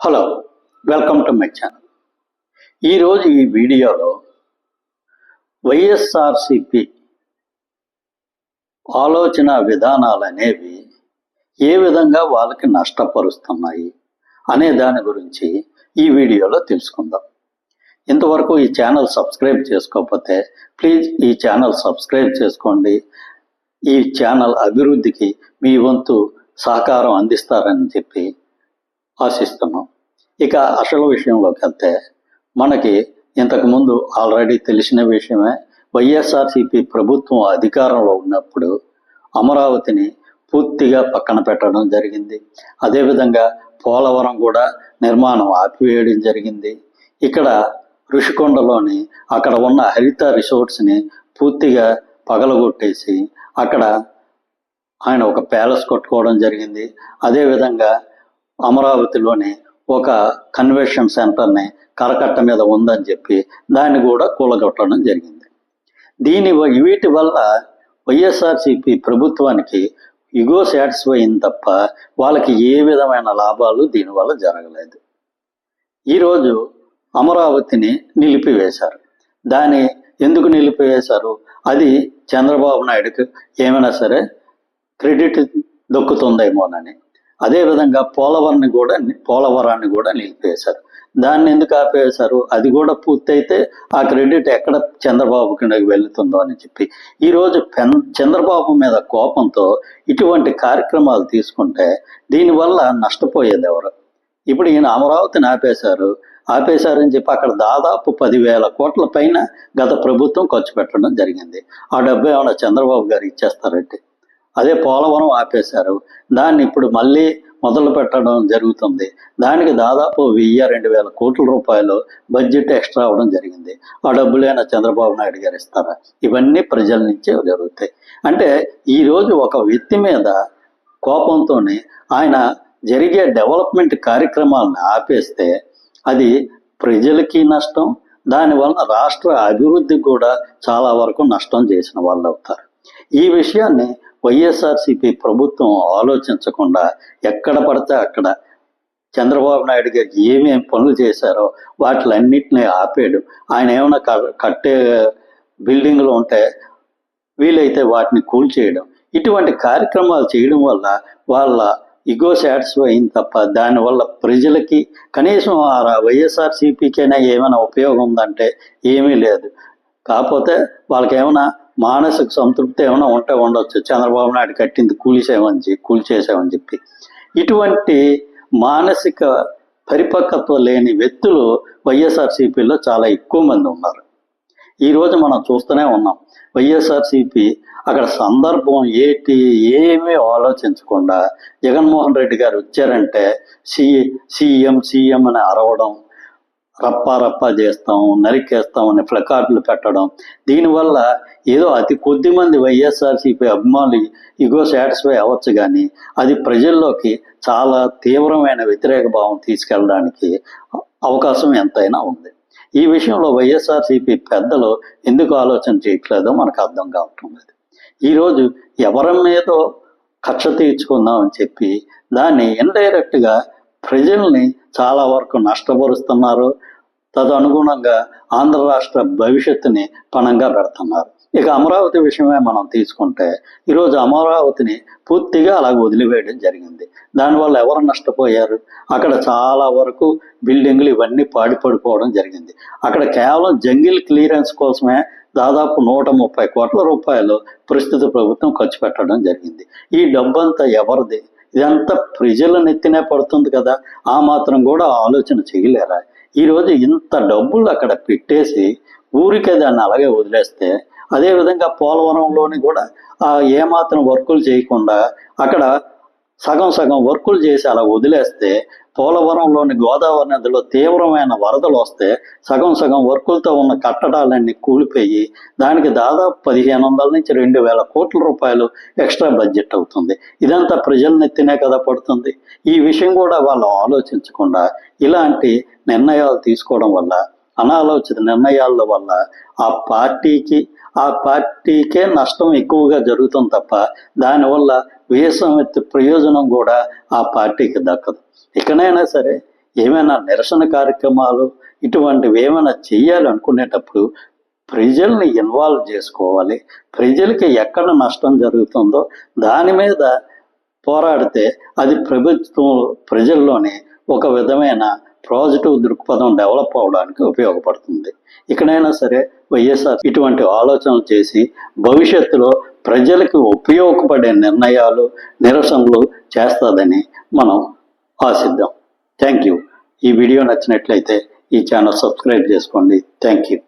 Hello welcome to my channel ఈరోజు ఈ వీడియోలో వైఎస్ఆర్సిపి ఆలోచన విధానాలు అనేవి ఏ విధంగా వాళ్ళకి నష్టపరుస్తున్నాయి అనే దాని గురించి ఈ వీడియోలో తెలుసుకుందాం. ఇంతవరకు ఈ ఛానల్ సబ్స్క్రైబ్ చేసుకోకపోతే ప్లీజ్ ఈ ఛానల్ సబ్స్క్రైబ్ చేసుకోండి. ఈ ఛానల్ అభివృద్ధికి మీ వంతు సహకారం అందిస్తారని చెప్పి ఆశిస్తున్నాం. ఇక అసలు విషయంలోకి వెళ్తే మనకి ఇంతకుముందు ఆల్రెడీ తెలిసిన విషయమే వైఎస్ఆర్సిపి ప్రభుత్వం అధికారంలో ఉన్నప్పుడు అమరావతిని పూర్తిగా పక్కన పెట్టడం జరిగింది. అదేవిధంగా పోలవరం కూడా నిర్మాణం ఆపివేయడం జరిగింది. ఇక్కడ ఋషికొండలోని అక్కడ ఉన్న హరిత రిసార్ట్స్ని పూర్తిగా పగలగొట్టేసి అక్కడ ఆయన ఒక ప్యాలెస్ కట్టుకోవడం జరిగింది. అదేవిధంగా అమరావతిలోని ఒక కన్వెన్షన్ సెంటర్ని కరకట్ట మీద ఉందని చెప్పి దాన్ని కూడా కూలగొట్టడం జరిగింది. దీని వీటి వల్ల వైఎస్ఆర్సిపి ప్రభుత్వానికి ఇగో సాటిస్ఫై అయింది తప్ప వాళ్ళకి ఏ విధమైన లాభాలు దీనివల్ల జరగలేదు. ఈరోజు అమరావతిని నిలిపివేశారు. దాన్ని ఎందుకు నిలిపివేశారు? అది చంద్రబాబు నాయుడుకి ఏమైనా సరే క్రెడిట్ దొక్కుతుందేమోనని. అదేవిధంగా పోలవరాన్ని కూడా పోలవరాన్ని కూడా నిలిపేశారు. దాన్ని ఎందుకు ఆపేశారు? అది కూడా పూర్తయితే ఆ క్రెడిట్ ఎక్కడ చంద్రబాబుకి వెళ్తుందో అని చెప్పి. ఈరోజు పెన్ చంద్రబాబు మీద కోపంతో ఇటువంటి కార్యక్రమాలు తీసుకుంటే దీనివల్ల నష్టపోయేది ఎవరు? ఇప్పుడు ఈయన అమరావతిని ఆపేశారు. ఆపేశారని చెప్పి అక్కడ దాదాపు పదివేల కోట్ల పైన గత ప్రభుత్వం ఖర్చు పెట్టడం జరిగింది. ఆ డబ్బు ఏమైనా చంద్రబాబు గారు ఇచ్చేస్తారంటే? అదే పోలవరం ఆపేశారు. దాన్ని ఇప్పుడు మళ్ళీ మొదలు పెట్టడం జరుగుతుంది. దానికి దాదాపు వెయ్యి రెండు వేల కోట్ల రూపాయలు బడ్జెట్ ఎక్స్ట్రా అవ్వడం జరిగింది. ఆ డబ్బులైనా చంద్రబాబు నాయుడు గారు ఇస్తారా? ఇవన్నీ ప్రజల నుంచే జరుగుతాయి. అంటే ఈరోజు ఒక వ్యక్తి మీద కోపంతోనే ఆయన జరిగే డెవలప్మెంట్ కార్యక్రమాలను ఆపేస్తే అది ప్రజలకి నష్టం దానివల్ల రాష్ట్ర అభివృద్ధికి కూడా చాలా వరకు నష్టం చేసిన వాళ్ళు అవుతారు. ఈ విషయాన్ని వైఎస్ఆర్సీపీ ప్రభుత్వం ఆలోచించకుండా ఎక్కడ పడితే అక్కడ చంద్రబాబు నాయుడు గారికి ఏమేమి పనులు చేశారో వాటిలన్నింటినీ ఆపేయడం ఆయన ఏమైనా కట్టే బిల్డింగ్లు ఉంటే వీలైతే వాటిని కూల్చేయడం ఇటువంటి కార్యక్రమాలు చేయడం వల్ల వాళ్ళ ఇగో సాటిస్ఫై అయింది తప్ప దానివల్ల ప్రజలకి కనీసం ఆ వైఎస్ఆర్సీపీకైనా ఏమైనా ఉపయోగం ఉందంటే ఏమీ లేదు. కాకపోతే వాళ్ళకేమైనా మానసిక సంతృప్తి ఏమైనా ఉంటే ఉండొచ్చు. చంద్రబాబు నాయుడు కట్టింది కూలిసేమని చెప్పి కూల్చేసామని చెప్పి. ఇటువంటి మానసిక పరిపక్వత లేని వ్యక్తులు వైఎస్ఆర్సీపీలో చాలా ఎక్కువ మంది ఉన్నారు. ఈ రోజు మనం చూస్తూనే ఉన్నాం. వైఎస్ఆర్సీపీ అక్కడ సందర్భం ఏంటి ఏమీ ఆలోచించకుండా జగన్మోహన్ రెడ్డి గారు వచ్చారంటే సి సీఎం సీఎం అని అరవడం రప్పా రప్పా చేస్తాం నరికేస్తాం అని ప్లకార్డులు పెట్టడం. దీనివల్ల ఏదో అతి కొద్ది మంది వైఎస్ఆర్సీపీ అభిమానులు ఇగో సాటిస్ఫై అవ్వచ్చు కానీ అది ప్రజల్లోకి చాలా తీవ్రమైన వ్యతిరేక భావం తీసుకెళ్ళడానికి అవకాశం ఎంతైనా ఉంది. ఈ విషయంలో వైఎస్ఆర్సీపీ పెద్దలు ఎందుకు ఆలోచన చేయట్లేదో మనకు అర్థం కావటం లేదు. ఈరోజు ఎవరి మీదో కక్ష తీర్చుకుందామని చెప్పి దాన్ని ఇండైరెక్ట్గా ప్రజల్ని చాలా వరకు నష్టపరుస్తున్నారు. తదనుగుణంగా ఆంధ్ర రాష్ట్ర భవిష్యత్తుని పణంగా పెడుతున్నారు. ఇక అమరావతి విషయమే మనం తీసుకుంటే ఈరోజు అమరావతిని పూర్తిగా అలా వదిలివేయడం జరిగింది. దానివల్ల ఎవరు నష్టపోయారు? అక్కడ చాలా వరకు బిల్డింగ్లు ఇవన్నీ పాడిపడిపోవడం జరిగింది. అక్కడ కేవలం జంగిల్ క్లియరెన్స్ కోసమే దాదాపు నూట ముప్పై కోట్ల రూపాయలు ప్రస్తుత ప్రభుత్వం ఖర్చు పెట్టడం జరిగింది. ఈ డబ్బంతా ఎవరిది? ఇదంతా ప్రజల నెత్తినే పడుతుంది కదా? ఆ మాత్రం కూడా ఆలోచన చేయలేరా? ఈరోజు ఇంత డబ్బులు అక్కడ పెట్టేసి ఊరికే దాన్ని అలాగే వదిలేస్తే అదేవిధంగా పోలవరంలోని కూడా ఆ ఏమాత్రం వర్కులు చేయకుండా అక్కడ సగం సగం వర్కులు చేసి అలా వదిలేస్తే పోలవరంలోని గోదావరి నదిలో తీవ్రమైన వరదలు వస్తే సగం సగం వర్కులతో ఉన్న కట్టడాలన్నీ కూలిపోయి దానికి దాదాపు పదిహేను వందల నుంచి రెండు వేల కోట్ల రూపాయలు ఎక్స్ట్రా బడ్జెట్ అవుతుంది. ఇదంతా ప్రజల నెత్తినే కదా పడుతుంది. ఈ విషయం కూడా వాళ్ళు ఆలోచించకుండా ఇలాంటి నిర్ణయాలు తీసుకోవడం వల్ల అనాలోచిత నిర్ణయాల వల్ల ఆ పార్టీకి ఆ పార్టీకే నష్టం ఎక్కువగా జరుగుతుంది తప్ప దానివల్ల వ్యసమెత్తి ప్రయోజనం కూడా ఆ పార్టీకి దక్కదు. ఇకనైనా సరే ఏమైనా నిరసన కార్యక్రమాలు ఇటువంటివి ఏమైనా చేయాలనుకునేటప్పుడు ప్రజల్ని ఇన్వాల్వ్ చేసుకోవాలి. ప్రజలకి ఎక్కడ నష్టం జరుగుతుందో దాని మీద పోరాడితే అది ప్రభుత్వం ప్రజల్లోనే ఒక విధమైన పాజిటివ్ దృక్పథం డెవలప్ అవడానికి ఉపయోగపడుతుంది. ఇక్కడైనా సరే వైఎస్ఆర్ ఇటువంటి ఆలోచనలు చేసి భవిష్యత్తులో ప్రజలకు ఉపయోగపడే నిర్ణయాలు నిరసనలు చేస్తుందని మనం ఆశిద్దాం. థ్యాంక్ యూ ఈ వీడియో నచ్చినట్లయితే ఈ ఛానల్ సబ్స్క్రైబ్ చేసుకోండి. Thank you